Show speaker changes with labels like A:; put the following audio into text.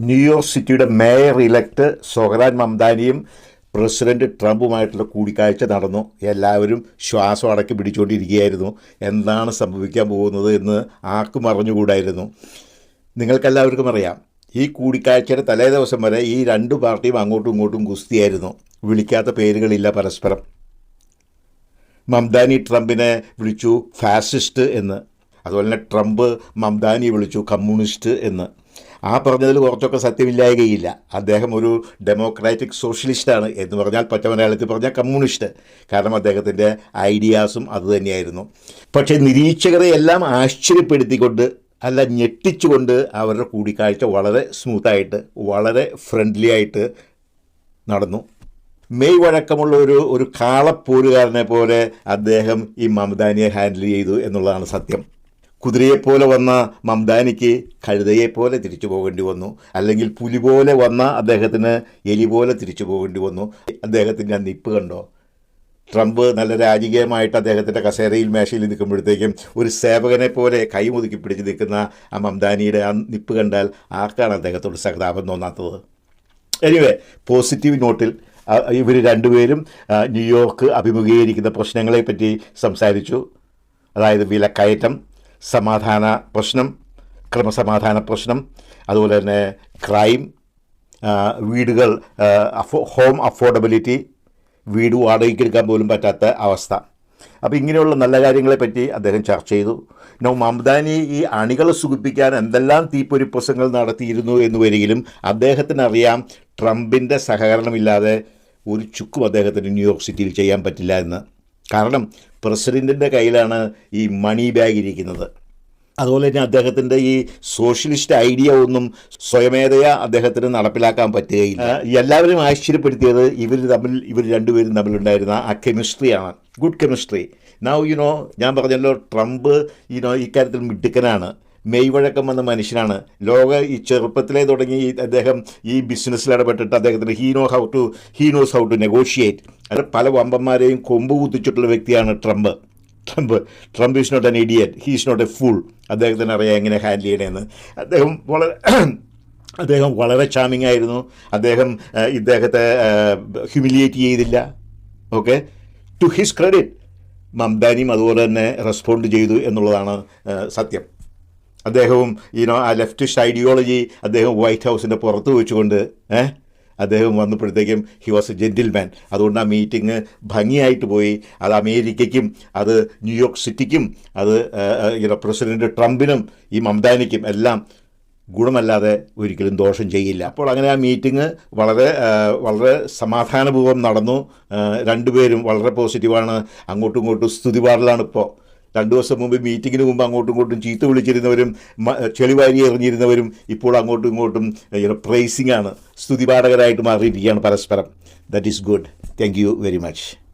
A: New York സിറ്റിയുടെ mayor elect Zohran മംദാനിയും president ട്രംപുമായിട്ടുള്ള കൂടിക്കാഴ്ച നടന്നു. എല്ലാവരും ശ്വാസം അടക്കി പിടിച്ചുകൊണ്ടിരിക്കുകയായിരുന്നു. എന്താണ് സംഭവിക്കാൻ പോകുന്നത് എന്ന് ആർക്കും അറിഞ്ഞുകൂടായിരുന്നു. നിങ്ങൾക്കെല്ലാവർക്കും അറിയാം ഈ കൂടിക്കാഴ്ചയുടെ തലേ ദിവസം വരെ ഈ രണ്ട് പാർട്ടിയും അങ്ങോട്ടും ഇങ്ങോട്ടും ഗുസ്തിയായിരുന്നു. വിളിക്കാത്ത പേരുകളില്ല പരസ്പരം. മംദാനി ട്രംപിനെ വിളിച്ചു ഫാസിസ്റ്റ് എന്ന്. അതുപോലെ തന്നെ ട്രംപ് മംദാനി വിളിച്ചു കമ്മ്യൂണിസ്റ്റ് എന്ന്. ആ പറഞ്ഞതിൽ കുറച്ചൊക്കെ സത്യമില്ലായകയില്ല. അദ്ദേഹം ഒരു ഡെമോക്രാറ്റിക് സോഷ്യലിസ്റ്റാണ് എന്ന് പറഞ്ഞാൽ പറ്റ മലയാളത്തിൽ പറഞ്ഞാൽ കമ്മ്യൂണിസ്റ്റ്. കാരണം അദ്ദേഹത്തിന്റെ ഐഡിയാസും അതുതന്നെയായിരുന്നു പക്ഷേ നിരീക്ഷകരെ എല്ലാം ആശ്ചര്യപ്പെടുത്തിക്കൊണ്ട് അല്ല ഞെട്ടിച്ചുകൊണ്ട് അവരുടെ കൂടിക്കാഴ്ച വളരെ സ്മൂത്തായിട്ട് വളരെ ഫ്രണ്ട്ലി ആയിട്ട് നടന്നു. മെയ് വഴക്കമുള്ള ഒരു ഒരു കാളപ്പോരുകാരനെ പോലെ അദ്ദേഹം ഈ മമദാനിയെ ഹാൻഡിൽ ചെയ്തു എന്നുള്ളതാണ് സത്യം. കുതിരയെപ്പോലെ വന്ന മംദാനിക്ക് കഴുതയെപ്പോലെ തിരിച്ചു പോകേണ്ടി വന്നു. അല്ലെങ്കിൽ പുലി പോലെ വന്ന അദ്ദേഹത്തിന് എലി പോലെ തിരിച്ചു പോകേണ്ടി വന്നു. അദ്ദേഹത്തിന്റെ ആ നിപ്പ് കണ്ടോ? ട്രംപ് നല്ല രാജകീയമായിട്ട് അദ്ദേഹത്തിന്റെ കസേരയിൽ മേശയിൽ നിൽക്കുമ്പോഴത്തേക്കും ഒരു സേവകനെ പോലെ കൈമുതുക്കി പിടിച്ച് നിൽക്കുന്ന ആ മംദാനിയുടെ ആ നിപ്പ് കണ്ടാൽ ആർക്കാണ് അദ്ദേഹത്തോട് സഹതാപം തോന്നാത്തത്? എനിവേ പോസിറ്റീവ് നോട്ടിൽ ഇവർ രണ്ടുപേരും ന്യൂയോർക്ക് അഭിമുഖീകരിക്കുന്ന പ്രശ്നങ്ങളെപ്പറ്റി സംസാരിച്ചു. അതായത് വിലക്കയറ്റം സമാധാന പ്രശ്നം ക്രമസമാധാന പ്രശ്നം അതുപോലെ തന്നെ ക്രൈം വീടുകൾ ഹോം അഫോർഡബിലിറ്റി വീട് വാടകയ്ക്ക് എടുക്കാൻ പോലും പറ്റാത്ത അവസ്ഥ. അപ്പോൾ ഇങ്ങനെയുള്ള നല്ല കാര്യങ്ങളെപ്പറ്റി അദ്ദേഹം ചർച്ച ചെയ്തു. നോ മംദാനി ഈ അണികളെ സുഖിപ്പിക്കാൻ എന്തെല്ലാം തീപ്പൊരിപ്പസങ്ങൾ നടത്തിയിരുന്നു എന്ന് വരികിലും അദ്ദേഹത്തിനറിയാം ട്രംപിന്റെ സഹകരണമില്ലാതെ ഒരു ചുക്കും അദ്ദേഹത്തിന് ന്യൂയോർക്ക് സിറ്റിയിൽ ചെയ്യാൻ പറ്റില്ല എന്ന്. കാരണം പ്രസിഡന്റിന്റെ കയ്യിലാണ് ഈ മണി ബാഗ് ഇരിക്കുന്നത്. അതുപോലെ തന്നെ അദ്ദേഹത്തിന്റെ ഈ സോഷ്യലിസ്റ്റ് ഐഡിയ ഒന്നും സ്വയമേധയാ അദ്ദേഹത്തിന് നടപ്പിലാക്കാൻ പറ്റുകയില്ല. എല്ലാവരും ആശ്ചര്യപ്പെടുത്തിയത് ഇവർ തമ്മിൽ ഇവർ രണ്ടുപേരും തമ്മിലുണ്ടായിരുന്ന ആ കെമിസ്ട്രിയാണ് good chemistry now you know ഞാൻ പറഞ്ഞല്ലോ ട്രംപ് യുനോ ഇക്കാര്യത്തിൽ മിടുക്കനാണ്. മെയ് വഴക്കം വന്ന മനുഷ്യനാണ്. ലോക ഈ ചെറുപ്പത്തിലേ തുടങ്ങി അദ്ദേഹം ഈ ബിസിനസ്സിൽ ഇടപെട്ടിട്ട് അദ്ദേഹത്തിന് he know how to he knows how to negotiate അത് പല വമ്പന്മാരെയും കൊമ്പ് കുത്തിച്ചിട്ടുള്ള വ്യക്തിയാണ് Trump. Trump Trump is not an idiot he is not a fool അദ്ദേഹത്തിന് അറിയാം എങ്ങനെ ഹാൻഡിൽ ചെയ്യണമെന്ന് അദ്ദേഹം വളരെ അദ്ദേഹം വളരെ ചാമിങ് ആയിരുന്നു. അദ്ദേഹം ഇദ്ദേഹത്തെ ഹ്യൂമിലിയേറ്റ് ചെയ്തില്ല. ഓക്കെ ടു ഹിസ് ക്രെഡിറ്റ് മംദാനിയും അതുപോലെ തന്നെ റെസ്പോണ്ട് ചെയ്തു എന്നുള്ളതാണ് സത്യം. അദ്ദേഹവും ഈനോ ആ ലെഫ്റ്റിസ്റ്റ് ഐഡിയോളജി അദ്ദേഹം വൈറ്റ് ഹൗസിന്റെ പുറത്ത് വെച്ചുകൊണ്ട് ഏഹ് അദ്ദേഹം വന്നപ്പോഴത്തേക്കും ഹി വാസ് എ ജെന്റിൽമാൻ അതുകൊണ്ട് ആ മീറ്റിംഗ് ഭംഗിയായിട്ട് പോയി. അത് അമേരിക്കയ്ക്കും അത് ന്യൂയോർക്ക് സിറ്റിക്കും അത് പ്രസിഡന്റ് ട്രംപിനും ഈ മംദാനിക്കും എല്ലാം ഗുണമല്ലാതെ ഒരിക്കലും ദോഷം ചെയ്യില്ല. അപ്പോൾ അങ്ങനെ ആ മീറ്റിംഗ് വളരെ വളരെ സമാധാനപൂർവം നടന്നു. രണ്ടുപേരും വളരെ പോസിറ്റീവാണ് അങ്ങോട്ടും ഇങ്ങോട്ടും സ്തുതിപാടലാണ് ഇപ്പോൾ രണ്ടു ദിവസം മുമ്പ് മീറ്റിങ്ങിന് മുമ്പ് അങ്ങോട്ടും ഇങ്ങോട്ടും ചീത്ത വിളിച്ചിരുന്നവരും ചെളിവാരി എറിഞ്ഞിരുന്നവരും ഇപ്പോൾ അങ്ങോട്ടും ഇങ്ങോട്ടും പ്രൈസിംഗ് ആണ് സ്തുതിപാഠകരായിട്ട് മാറിയിരിക്കുകയാണ് പരസ്പരം. That is good thank you very much